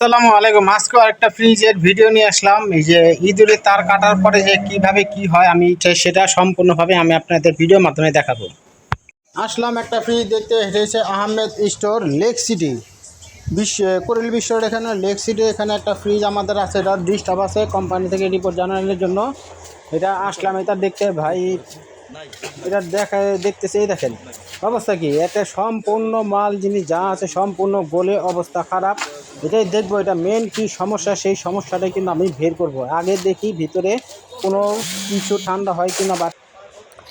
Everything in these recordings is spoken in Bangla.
আসসালামু আলাইকুম। আজকে একটা ফ্রিজের ভিডিও নিয়ে আসলাম। এই যে ইঁদুরে তার কাটার পরে যে কীভাবে কি হয়, আমি সেটা সম্পূর্ণভাবে আমি আপনাদের ভিডিওর মাধ্যমে দেখাবো। আসলাম একটা ফ্রিজ দেখতে হচ্ছে আহমেদ স্টোর লেক সিটি বিশ্ব কোরেল বিশ্বর এখানে লেক সিটি এখানে একটা ফ্রিজ আমাদের আছে, এটা ডিস্টার্ব আছে কোম্পানি থেকে রিপোর্ট জানানোর জন্য। এটা আসলাম, এটা দেখতে ভাই, এটা দেখা, দেখতেছে, এই দেখেন। অবস্থা কি? একটা সম্পূর্ণ মাল, জিনিস যা আছে সম্পূর্ণ গলে অবস্থা খারাপ। এটাই দেখব, এটা মেন কি সমস্যা, সেই সমস্যাটা কিন্তু আমি বের করব। আগে দেখি ভিতরে কোনো কিছু ঠান্ডা হয় কিনা বা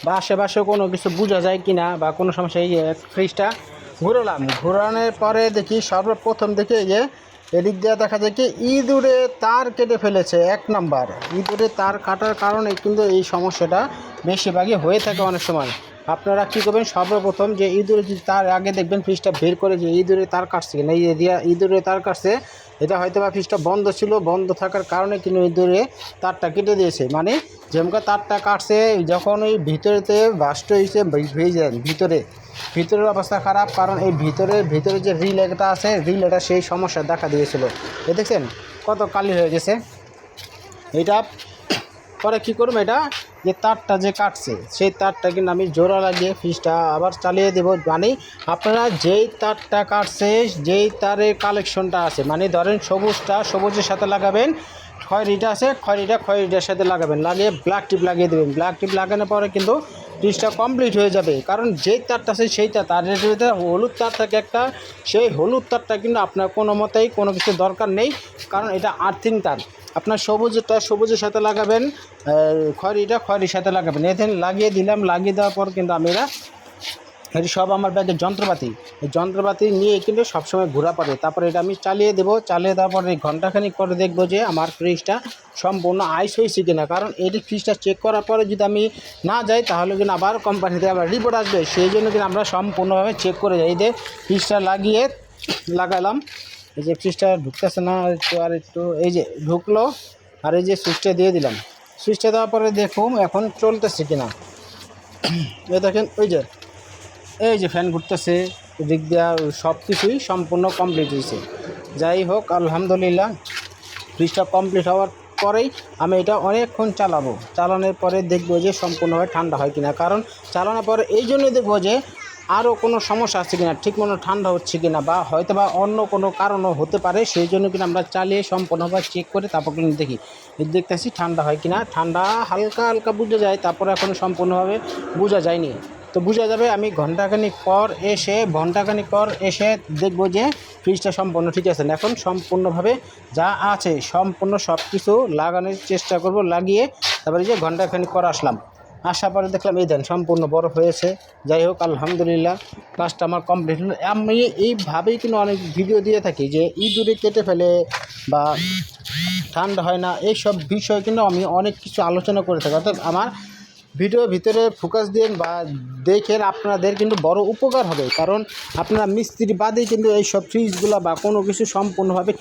বা আশেপাশে কোনো কিছু বোঝা যায় কিনা বা কোনো সমস্যা, এই যে ফ্রিজটা ঘুরলাম। ঘোরানোর পরে দেখি সর্বপ্রথম দেখে যে এদিক দিয়ে দেখা যায় কি ইঁদুরে তার কেটে ফেলেছে, এক নাম্বার। ইঁদুরে তার কাটার কারণে কিন্তু এই সমস্যাটা বেশিরভাগই হয়ে থাকে অনেক সময়। আপনারা কী করবেন? সর্বপ্রথম যে ইঁদুরে যদি তার আগে দেখবেন ফ্রিজটা বের করে যে ইঁদুরে তার কাটছে কিনা এই দিয়া ইঁদুরে তার কাটছে এটা হয়তো বা ফ্রিজটা বন্ধ ছিল, বন্ধ থাকার কারণে কিন্তু ইঁদুরে তারটা কেটে দিয়েছে। মানে যেমন তারটা কাটছে, যখন ওই ভিতরেতে বাস্ট হয়েছে ভেজে ভিতরে। ভিতরের অবস্থা খারাপ, কারণ এই ভিতরে ভিতরে যে রিল একটা আছে রিল এটা সেই সমস্যা দেখা দিয়েছিল। এ দেখছেন কত কালি হয়ে গেছে। এটা পরে কী করব এটা? যে তারটা যে কাটছে, সেই তারটা কিন্তু আমি জোড়া লাগিয়ে ফ্রিজটা আবার চালিয়ে দেবো। মানে আপনারা যেই তারটা কাটছে, যেই তারের কালেকশনটা আছে মানে ধরেন সবুজটা সবুজের সাথে লাগাবেন খয়েরিটা আছে খয়েরিটা খয়েরিটার সাথে লাগাবেন, লাগিয়ে ব্ল্যাক টিপ লাগিয়ে দেবেন। ব্ল্যাক টিপ লাগানোর পরে কিন্তু ফ্রিজটা কমপ্লিট হয়ে যাবে। কারণ যেই তারটা আছে, সেই তার ভিতরে হলুদ তার থাকে একটা, সেই হলুদ তারটা কিন্তু আপনার কোনো মতেই কোনো কিছু দরকার নেই, কারণ এটা আর্থিং তার। আপনার সবুজটা, সবুজের সাথে লাগাবেন খড়িটা খড়ির সাথে লাগাবেন। এখানে লাগিয়ে দিলাম, লাগিয়ে দেওয়ার পর কিন্তু আমি এরা এটি সব আমার ব্যাগের যন্ত্রপাতি। এই যন্ত্রপাতি নিয়ে কিন্তু সবসময় ঘোরা পড়ে। তারপরে এটা আমি চালিয়ে দেবো। চালিয়ে দেওয়ার পর পরে ঘন্টাখানিক পরে দেখব যে আমার ফ্রিজটা সম্পূর্ণ আইস হয়েছে কিনা। কারণ এটি ফ্রিজটা চেক করার পরে যদি আমি না যাই, তাহলে কিন্তু আবার কোম্পানিতে আবার রিপোর্ট আসবে। সেই জন্য কিন্তু আমরা সম্পূর্ণভাবে চেক করে যাই। এই যে ফ্রিজটা লাগিয়ে লাগালাম। এই যে ফ্রিজটা ঢুকতেছে না, একটু আর একটু, এই যে ঢুকলো, আর এই যে সুইচটা দিয়ে দিলাম। সুইচটা দেওয়ার পরে দেখুন এখন চলতেছে কিনা। এই দেখেন, ওই যে, এই যে ফ্যান ঘুরতেছে দিক দিয়া সব কিছুই সম্পূর্ণ কমপ্লিট হয়েছে। যাই হোক, আলহামদুলিল্লাহ ফ্রিজটা কমপ্লিট হওয়ার পরেই আমি এটা অনেকক্ষণ চালাবো। চালানোর পরে দেখব যে সম্পূর্ণভাবে ঠান্ডা হয় কিনা। কারণ চালানোর পরে এই জন্যই দেখব যে আরও কোনো সমস্যা আছে কিনা, ঠিক মতো ঠান্ডা হচ্ছে কিনা বা হয়তো বা অন্য কোনো কারণও হতে পারে, সেই জন্য কিনা আমরা চালিয়ে সম্পূর্ণভাবে চেক করে তারপর কিন্তু দেখি। দেখতেছি ঠান্ডা হয় কিনা, ঠান্ডা হালকা হালকা বোঝা যায়, তারপরে এখন সম্পূর্ণভাবে বোঝা যায়নি। তো বোঝা যাবে আমি ঘন্টাখানিক পর এসে, ঘন্টাখানিক পর এসে দেখব যে ফ্রিজটা সম্পূর্ণ ঠিক আছে এখন সম্পূর্ণভাবে যা আছে সম্পূর্ণ সব কিছু লাগানোর চেষ্টা করব, লাগিয়ে তারপরে যে ঘন্টাখানিক পর আসলাম। আসার পরে দেখলাম, এই দেন, সম্পূর্ণ বরফ হয়েছে। যাই হোক, আলহামদুলিল্লাহ কাজটা আমার কমপ্লিট হলো। আমি এইভাবেই কিন্তু অনেক ভিডিও দিয়ে থাকি যে ইঁদুরে কেটে ফেলে বা ঠান্ডা হয় না, এইসব বিষয় কিন্তু আমি অনেক কিছু আলোচনা করে থাকি। অর্থাৎ আমার ভিডিওর ভিতরে ফোকাস দিন বা দেখেন, আপনাদের কিন্তু বড় উপকার হবে। কারণ আপনারা মিস্ত্রি বাদেই কিন্তু এই সব ফ্রিজগুলো বা কোনো কিছু সম্পূর্ণভাবে